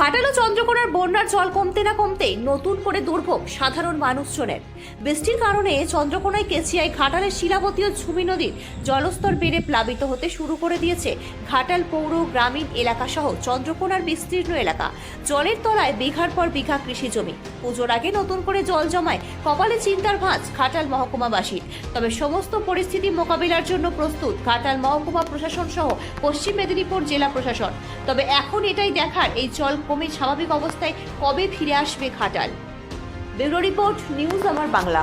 ঘাটাল চন্দ্রকোনার বন্যার জল কমতে না কমতেই নতুন করে দুর্ভোগ সাধারণ মানুষজনের। বৃষ্টির কারণে চন্দ্রকোনায় কেচিয়ায় ঘাটালের শিলাবতী ও ঝুমি নদীর জলস্তর বেড়ে প্লাবিত হতে শুরু করে দিয়েছে ঘাটাল পৌর গ্রামীণ এলাকা সহ চন্দ্রকোনার বিস্তীর্ণ এলাকা। জলের তলায় বিঘার পর বিঘা কৃষি জমি। পুজোর আগে নতুন করে জল জমায় কপালে চিন্তার ভাঁজ ঘাটাল মহকুমাবাসীর। তবে সমস্ত পরিস্থিতি মোকাবিলার জন্য প্রস্তুত ঘাটাল মহকুমা প্রশাসন সহ পশ্চিম মেদিনীপুর জেলা প্রশাসন। তবে এখন এটাই দেখার এই জল কমে স্বাভাবিক অবস্থায় কবে ফিরে আসবে খাটাল ব্যুরো রিপোর্ট নিউজ আমার বাংলা।